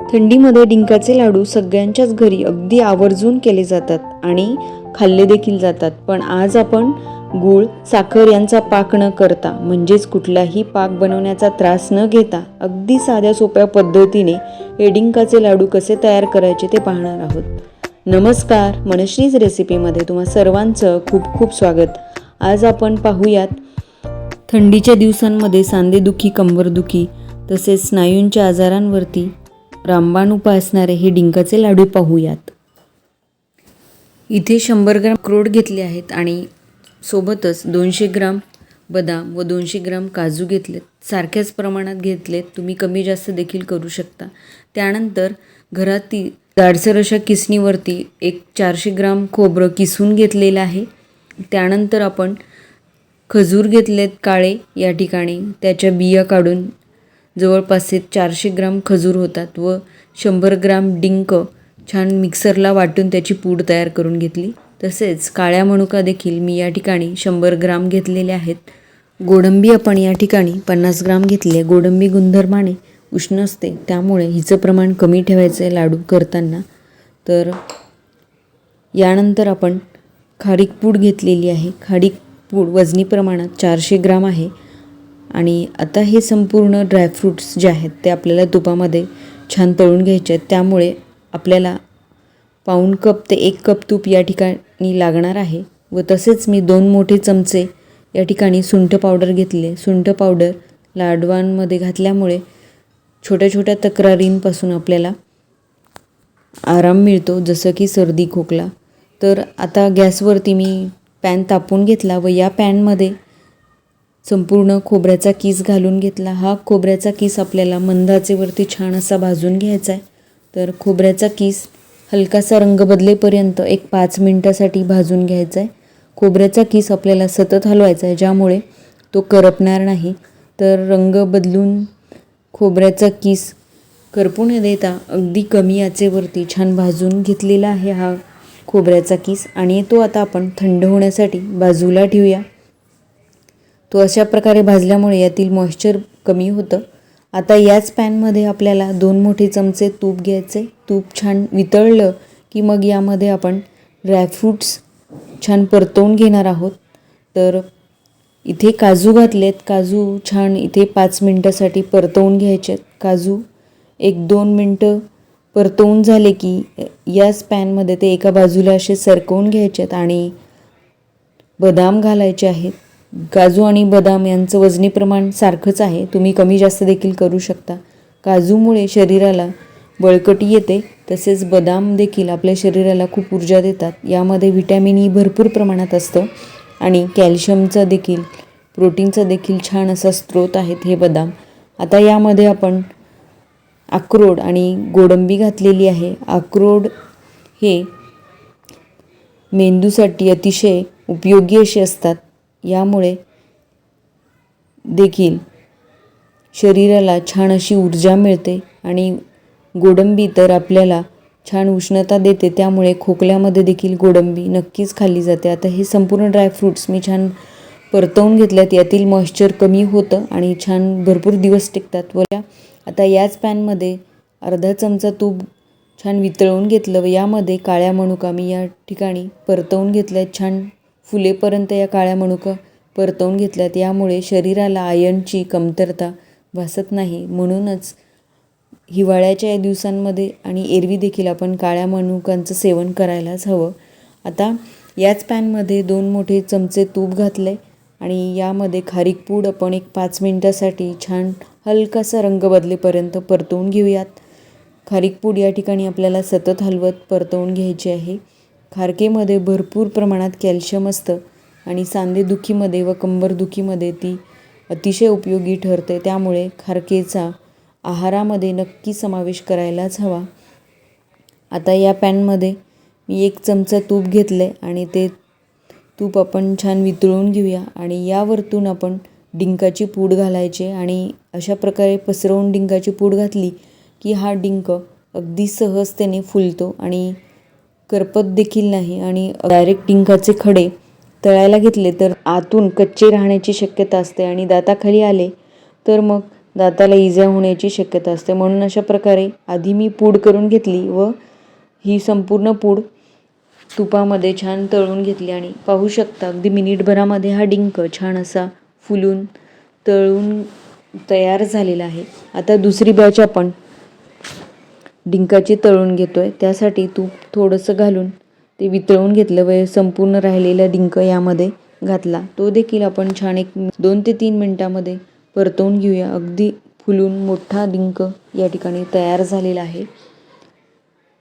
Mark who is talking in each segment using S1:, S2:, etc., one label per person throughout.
S1: थंडीमध्ये डिंकाचे लाडू सगळ्यांच्याच घरी अगदी आवर्जून केले जातात आणि खाल्ले देखील जातात. पण आज आपण गूळ साखर यांचा पाक न करता म्हणजेच कुठलाही पाक बनवण्याचा त्रास न घेता अगदी साध्या सोप्या पद्धतीने हे डिंकाचे लाडू कसे तयार करायचे ते पाहणार आहोत. नमस्कार मनश्रीज रेसिपीमध्ये तुम्हा सर्वांचं खूप खूप स्वागत. आज आपण पाहूयात थंडीच्या दिवसांमध्ये सांधेदुखी कंबरदुखी तसेच स्नायूंच्या आजारांवरती रामबाण उपासणारे हे डिंकाचे लाडू पाहूयात. इथे शंभर ग्राम क्रोड घेतले आहेत आणि सोबतच दोनशे ग्राम बदाम व दोनशे ग्राम काजू घेतलेत. सारख्याच प्रमाणात घेतलेत. तुम्ही कमी जास्त देखील करू शकता. त्यानंतर घरातील जाडसर अशा किसणीवरती एक चारशे ग्राम खोबरं किसून घेतलेलं आहे. त्यानंतर आपण खजूर घेतलेत काळे या ठिकाणी. त्याच्या बिया काढून जवळपास एक चारशे ग्राम खजूर होतात व शंभर ग्राम डिंक छान मिक्सरला वाटून त्याची पूड तयार करून घेतली. तसेच काळ्या मनुका देखील मी या ठिकाणी शंभर ग्राम घेतलेले आहेत. गोडंबी आपण या ठिकाणी पन्नास ग्राम घेतली. आहे गोडंबी गुणधर्माने उष्ण असते. त्यामुळे हिचं प्रमाण कमी ठेवायचं आहे लाडू करताना. तर यानंतर आपण खारीक पूड घेतलेली आहे. खारीक पूड वजनी प्रमाणात चारशे ग्राम आहे. आणि आता हे संपूर्ण ड्रायफ्रूट्स जे आहेत ते आपल्याला तुपामध्ये छान तळून घ्यायचे आहेत. त्यामुळे आपल्याला पाऊण कप ते एक कप तूप या ठिकाणी लागणार आहे. व तसेच मी दोन मोठे चमचे या ठिकाणी सुंठ पावडर घेतले. सुंठ पावडर लाडवांमध्ये घातल्यामुळे छोट्या छोट्या तक्रारींपासून आपल्याला आराम मिळतो जसं की सर्दी खोकला. तर आता गॅसवरती मी पॅन तापून घेतला व या पॅनमध्ये संपूर्ण खोबऱ्याचा किस घालून घेतला. हा खोबऱ्याचा किस आपल्याला मंदाचेवरती छान असा भाजून घ्यायचा आहे. तर खोबऱ्याचा किस हलकासा रंग बदलेपर्यंत एक पाच मिनटासाठी भाजून घ्यायचा आहे. खोबऱ्याचा किस आपल्याला सतत हलवायचा आहे ज्यामुळे तो करपणार नाही. तर रंग बदलून खोबऱ्याचा किस करपू न देता अगदी कमी आचेवरती छान भाजून घेतलेला आहे हा खोबऱ्याचा किस. आणि तो आता आपण थंड होण्यासाठी बाजूला ठेवूया. तो अशा प्रकारे भाजल्यामुळे यातील मॉइश्चर कमी होतं. आता याच पॅनमध्ये आपल्याला दोन मोठे चमचे तूप घ्यायचे. तूप छान वितळलं की मग यामध्ये आपण ड्रायफ्रूट्स छान परतवून घेणार आहोत. तर इथे काजू घातलेत. काजू छान इथे पाच मिनटासाठी परतवून घ्यायचे काजू एक दोन मिनटं परतवून झाले की याच पॅनमध्ये ते एका बाजूला असे सरकवून घ्यायचे आहेत आणि बदाम घालायचे आहेत. काजू आणि बदाम यांचं वजनी प्रमाण सारखंच आहे. तुम्ही कमी जास्त देखील करू शकता. काजूमुळे शरीराला बळकटी येते. तसेच बदाम देखील आपल्या शरीराला खूप ऊर्जा देतात. यामध्ये व्हिटॅमिन ई भरपूर प्रमाणात असतं. आणि कॅल्शियमचा देखील प्रोटीनचा देखील छान असा स्रोत आहेत हे बदाम. आता यामध्ये आपण अक्रोड आणि गोडंबी घातलेली आहे. अक्रोड हे मेंदूसाठी अतिशय उपयोगी असे असतात. यामुळे देखील शरीराला छान अशी ऊर्जा मिळते आणि गोडंबी तर आपल्याला छान उष्णता देते त्यामुळे खोकल्यामध्ये देखील गोडंबी नक्कीच खाल्ली जाते. आता हे संपूर्ण ड्रायफ्रूट्स मी छान परतवून घेतल्यात. यातील मॉइश्चर कमी होतं आणि छान भरपूर दिवस टिकतात. व या आता याच पॅनमध्ये अर्धा चमचा तूप छान वितळवून घेतलं व यामध्ये काळ्या मनुका मी या ठिकाणी परतवून घेतल्या छान फुलेपर्यंत या काळ्या मनुका परतवून घेतल्यात. यामुळे शरीराला आयर्नची कमतरता भासत नाही. म्हणूनच हिवाळ्याच्या या दिवसांमध्ये आणि एरवी देखील आपण काळ्या मनुकांचं सेवन करायलाच हवं. आता याच पॅनमध्ये दोन मोठे चमचे तूप घातले आणि यामध्ये खारीक पूड आपण एक पाच मिनटासाठी छान हलकासा रंग बदलेपर्यंत परतवून घेऊयात. खारीक पूड या ठिकाणी आपल्याला सतत हलवत परतवून घ्यायची आहे. खारकेमध्ये भरपूर प्रमाणात कॅल्शियम असतं आणि सांधेदुखीमध्ये व कंबरदुखीमध्ये ती अतिशय उपयोगी ठरते. त्यामुळे खारकेचा आहारामध्ये नक्की समावेश करायलाच हवा. आता या पॅनमध्ये मी एक चमचा तूप घेतलं आहे आणि ते तूप आपण छान वितळून घेऊया आणि यावरतून आपण डिंकाची पूड घालायचे आणि अशा प्रकारे पसरवून डिंकाची पूड घातली की हा डिंक अगदी सहजतेने फुलतो आणि करपत देखील नाही आणि डायरेक्ट डिंकाचे खडे तळायला घेतले तर आतून कच्चे राहण्याची शक्यता असते आणि दाताखाली आले तर मग दाताला इजा होण्याची शक्यता असते. म्हणून अशा प्रकारे आधी मी पूड करून घेतली व ही संपूर्ण पूड तुपामध्ये छान तळून घेतली आणि पाहू शकता अगदी मिनिटभरामध्ये हा डिंक छान असा फुलून तळून तयार झालेला आहे. आता दुसरी बॅच आपण डिंकाची तळून घेतो आहे त्यासाठी तूप थोडंसं घालून ते वितळून घेतलं. व संपूर्ण राहिलेला डिंक यामध्ये घातला. तो देखील आपण छान एक दोन ते तीन मिनटामध्ये परतवून घेऊया. अगदी फुलून मोठा डिंक या ठिकाणी तयार झालेला आहे.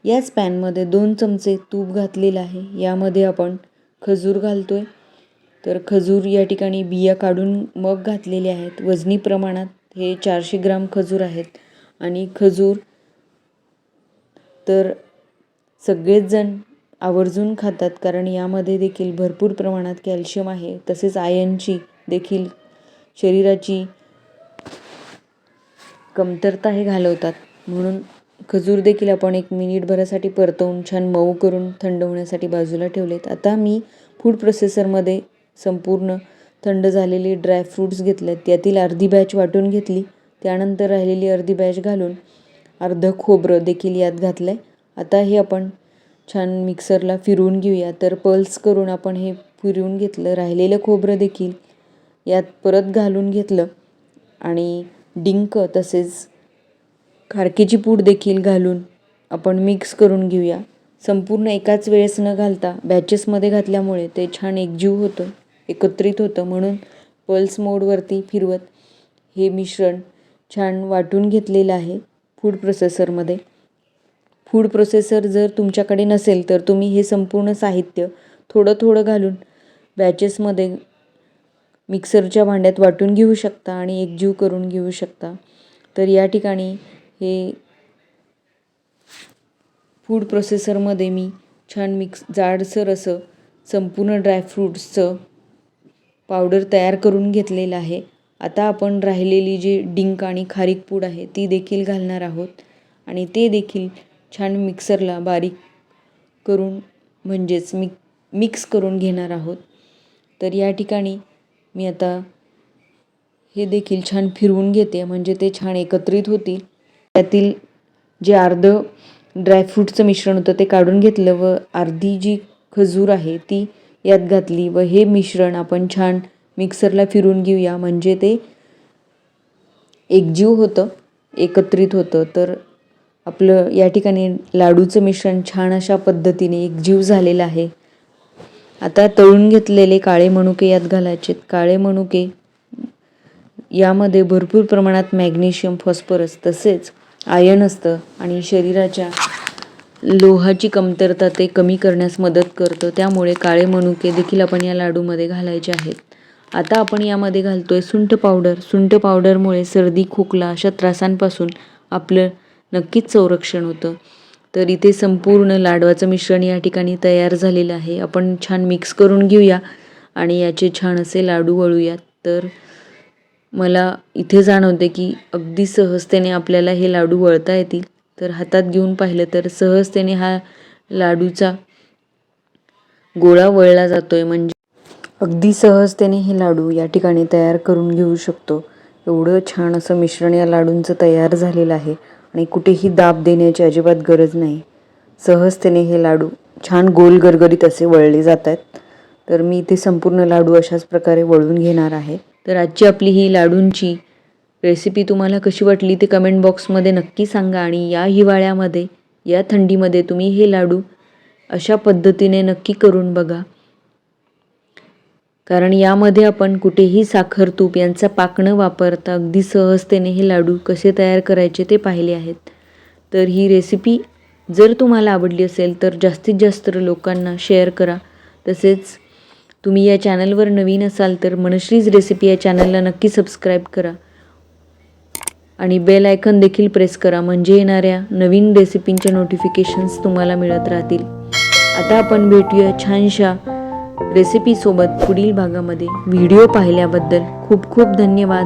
S1: याच पॅनमध्ये दोन चमचे तूप घातलेलं आहे. यामध्ये आपण खजूर घालतो आहे तर खजूर या ठिकाणी बिया काढून मग घातलेले आहेत. वजनी प्रमाणात हे चारशे ग्राम खजूर आहेत. आणि खजूर तर सगळेच जण आवर्जून खातात कारण यामध्ये देखील भरपूर प्रमाणात कॅल्शियम आहे. तसेच आयनची देखील शरीराची कमतरता हे घालवतात. म्हणून खजूर देखील आपण एक मिनिटभरासाठी परतवून छान मऊ करून थंड होण्यासाठी बाजूला ठेवलेत. आता मी फूड प्रोसेसरमध्ये संपूर्ण थंड झालेले ड्रायफ्रूट्स घेतलेत त्यातील अर्धी बॅच वाटून घेतली. त्यानंतर राहिलेली अर्धी बॅच घालून अर्धं खोबरं देखील यात घातलं आहे आता हे आपण छान मिक्सरला फिरवून घेऊया. तर पल्स करून आपण हे फिरवून घेतलं. राहिलेलं खोबरं देखील यात परत घालून घेतलं. आणि डिंक तसेच खारकेची पूड देखील घालून आपण मिक्स करून घेऊया. संपूर्ण एकाच वेळेस न घालता बॅचेसमध्ये घातल्यामुळे ते छान एकजीव होतं एकत्रित होतं. म्हणून पल्स मोडवरती फिरवत हे मिश्रण छान वाटून घेतलेलं आहे. फूड प्रोसेसरमध्ये फूड प्रोसेसर जर तुमच्याकडे नसेल तर तुम्ही हे संपूर्ण साहित्य थोडं थोडं घालून बॅचेसमध्ये मिक्सरच्या भांड्यात वाटून घेऊ शकता आणि एकजीव करून घेऊ शकता. तर या ठिकाणी हे फूड प्रोसेसरमध्ये मी छान मिक्स जाडसर असं संपूर्ण ड्रायफ्रूट्सचं पावडर तयार करून घेतलेलं आहे. आता आपण राहिलेली जी डिंक आणि खारीक पूड आहे ती देखील घालणार आहोत. आणि ते देखील छान मिक्सरला बारीक करून म्हणजेच मिक मिक्स करून घेणार आहोत. तर या ठिकाणी मी आता हे देखील छान फिरवून घेते म्हणजे ते छान एकत्रित होतील. त्यातील जे अर्धं ड्रायफ्रूटचं मिश्रण होतं ते काढून घेतलं व अर्धी जी खजूर आहे ती यात घातली व हे मिश्रण आपण छान मिक्सरला फिरून घेऊया. म्हणजे ते एकजीव होतं एकत्रित होतं. तर आपलं या ठिकाणी लाडूचं मिश्रण छान अशा पद्धतीने एकजीव झालेलं आहे. आता तळून घेतलेले काळे मनुके यात घालायचे काळे मनुके यामध्ये भरपूर प्रमाणात मॅग्नेशियम फॉस्फरस तसेच आयन असतं आणि शरीराच्या लोहाची कमतरता ते कमी करण्यास मदत करतं. त्यामुळे काळे मनुके देखील आपण या लाडूमध्ये घालायचे आहेत. आता आपण यामध्ये घालतो आहे सुंठ पावडर. सुंठ पावडरमुळे सर्दी खोकला अशा त्रासांपासून आपलं नक्कीच संरक्षण होतं. तर इथे संपूर्ण लाडवाचं मिश्रण या ठिकाणी तयार झालेलं आहे. आपण छान मिक्स करून घेऊया आणि याचे छान असे लाडू वळूयात. तर मला इथे जाणवते की अगदी सहजतेने आपल्याला हे लाडू वळता येतील. तर हातात घेऊन पाहिलं तर सहजतेने हा लाडूचा गोळा वळला जातो आहे म्हणजे अगदी सहजतेने हे लाडू या ठिकाणी तयार करून घेऊ शकतो. एवढं छान असं मिश्रण या लाडूंचं तयार झालेलं आहे आणि कुठेही दाब देण्याची अजिबात गरज नाही. सहजतेने हे लाडू छान गोल गरगरीत असे वळले जात आहेत तर मी इथे संपूर्ण लाडू अशाच प्रकारे वळून घेणार आहे. तर आजची आपली ही लाडूंची रेसिपी तुम्हाला कशी वाटली ते कमेंट बॉक्समध्ये नक्की सांगा आणि या हिवाळ्यामध्ये या थंडीमध्ये तुम्ही हे लाडू अशा पद्धतीने नक्की करून बघा. कारण यामध्ये आपण कुठेही साखर तूप यांचा पाक न वापरता अगदी सहजतेने हे लाडू कसे तयार करायचे ते पाहिले आहेत. तर ही रेसिपी जर तुम्हाला आवडली असेल तर जास्तीत जास्त लोकांना शेअर करा. तसेच तुम्ही या चॅनलवर नवीन असाल तर मनश्रीज रेसिपी या चॅनलला नक्की सबस्क्राईब करा. आणि बेल आयकन देखील प्रेस करा म्हणजे येणाऱ्या नवीन रेसिपींच्या नोटिफिकेशन्स तुम्हाला मिळत राहतील. आता आपण भेटूया छानशा रेसिपीसोबत पुढील भागामध्ये व्हिडिओ पाहिल्याबद्दल खूप खूप धन्यवाद.